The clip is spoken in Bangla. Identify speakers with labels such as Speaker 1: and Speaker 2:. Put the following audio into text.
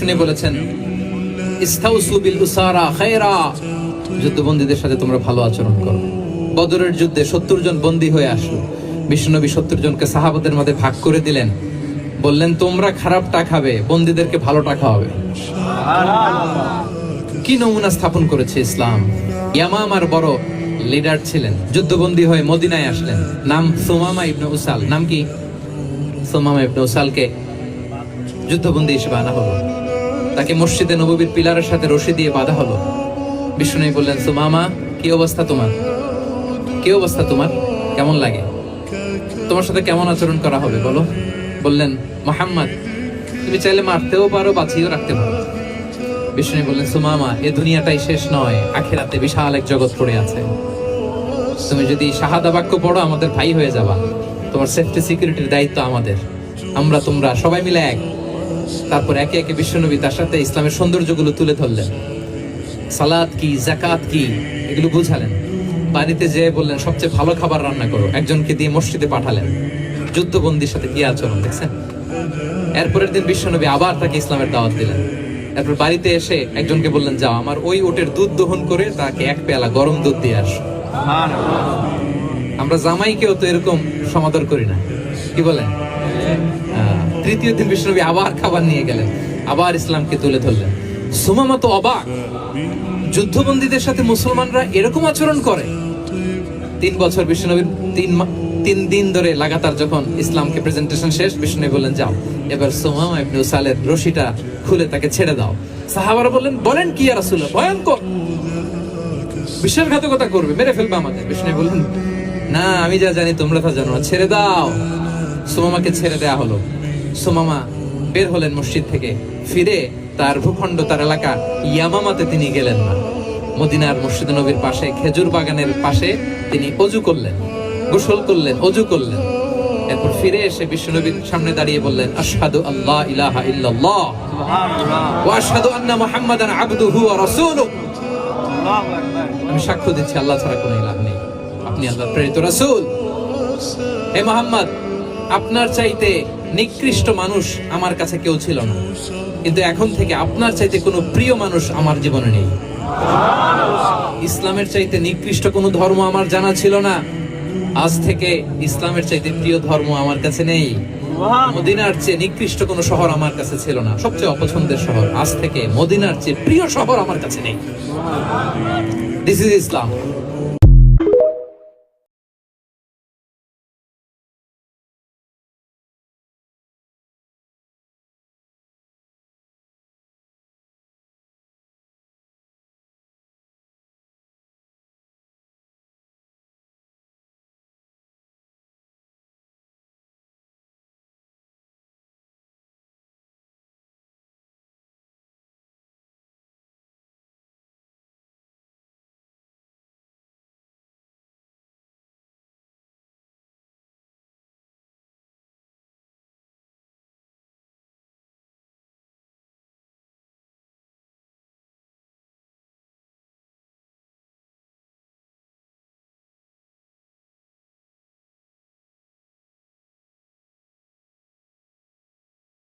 Speaker 1: বিষ্ণু বলেছেন যুদ্ধবন্দীদের সাথে তোমরা ভালো আচরণ করো। বদরের যুদ্ধে সত্তর জন বন্দী হয়ে আসলো। বিষ্ণুনবী সত্তর জনকে সাহাবাদের মধ্যে ভাগ করে দিলেন। বললেন, তোমরা খারাপটা খাবে, বন্দীদেরকে ভালোটা খাওয়াবে। কি নমুনা স্থাপন করেছে ইসলাম? ইয়ামামার বড় লিডার ছিলেন। যুদ্ধবন্দী হয়ে মদিনায় আসলেন। নাম সোমামা ইবনে উসাল। নাম কি? সোমামা ইবনে উসালকে যুদ্ধবন্দী হিসেবে আনা হলো। তাকে মসজিদে নববীর পিলারের সাথে রশি দিয়ে বাঁধা হলো। বিষ্ণু বললেন সোমামা কি অবস্থা তোমার? কি অবস্থা তোমার? কেমন লাগে? তোমার সাথে কেমন আচরণ করা হবে, বলো? বললেন, মোহাম্মদ, তুমি চাইলে মারতেও পারো, বাঁচিয়েও রাখতে পারো। বিষ্ণু বললেন সুমামা এ দুনিয়াটাই শেষ নয়, আখেরাতে বিশাল এক জগৎ পড়ে আছে। তুমি যদি শাহাদা বাক্য পড়ো, আমাদের ভাই হয়ে যাবা। তোমার সেফটি সিকিউরিটির দায়িত্ব আমাদের। আমরা তোমরা সবাই মিলে এক। তারপর একে একে বিশ্বনবী তার সাথে ইসলামের সৌন্দর্যগুলো তুলে ধরলেন। সালাদ কি জাকাত কি এগুলো বুঝালেন। বাড়িতে যেয়ে বললেন সবচেয়ে ভালো খাবার রান্না করো। একজনকে দিয়ে মসজিদে পাঠালেন। যুদ্ধবন্দির সাথে কি আচরণ দেখছেন? এরপরের দিন বিশ্বনবী আবার তাকে ইসলামের দাওয়াত দিলেন। এরপর বাড়িতে এসে একজনকে বললেন যাও আমার ওই ওটের দুধ দহন করে তাকে এক পেয়ালা গরম দুধ দিয়ে আস। আমরা জামাইকেও তো এরকম সমাদর করি না। কি বলেন? আহ, তৃতীয় দিন বিষ্ণুনবী আবার খাবার নিয়ে গেলেন, আবার ইসলামকে তুলে ধরলেন। সুমামা তো অবাক। যুদ্ধবন্দীদের সাথে মুসলমানরা এরকম আচরণ করে। তিন বছর বিষ্ণুনবীর তিন তিন দিন ধরে লাগাতার যখন ইসলামকে প্রেজেন্টেশন শেষ বিষ্ণুনবী বললেন, যাও, এবার সুমামা ইবনে উসালের রশিটা খুলে তাকে ছেড়ে দাও। সাহাবারা বললেন, বলেন কি আর রাসূলুল্লাহ, ভয়ঙ্কর। বিশ্বাসঘাতকতা করবে, মেরে ফেলবে আমাদের। বিষ্ণু বললেন, না, আমি যা জানি তোমরা তা জানো ছেড়ে দাও। সুমামাকে ছেড়ে দেয়া হলো। সুমামা বের হলেন মসজিদ থেকে। ফিরে তার ভূখণ্ড তার এলাকা ইয়ামামাতে তিনি গেলেন না। মদিনার মসজিদ নবীর পাশে খেজুর বাগানের পাশে তিনি অজু করলেন গোসল করলেন অজু করলেন। এরপর ফিরে এসে বিশ্বনবীর সামনে দাঁড়িয়ে বললেন আশহাদু আল্লাহ ইলাহা ইল্লাল্লাহ ওয়া আশহাদু আন্না মুহাম্মাদান আবদুহু ওয়া রাসূলুহু। আমি সাক্ষ্য দিচ্ছি আল্লাহ ছাড়া কোনো ইলাহ নেই। আপনি আল্লাহর প্রেরিত রাসূল। হে মোহাম্মদ আপনার চাইতে নিকৃষ্ট মানুষ আমার কাছে কেউ ছিল না। কিন্তু এখন থেকে আপনার চাইতে কোনো প্রিয় মানুষ আমার জীবনে নেই। ইসলামের চাইতে নিকৃষ্ট কোনো ধর্ম আমার জানা ছিল না। আজ থেকে ইসলামের চাইতে প্রিয় ধর্ম আমার কাছে নেই। মদিনার চেয়ে নিকৃষ্ট কোনো শহর আমার কাছে ছিল না। সবচেয়ে অপছন্দের শহর আজ থেকে মদিনার চেয়ে প্রিয় শহর আমার কাছে নেই। This is Islam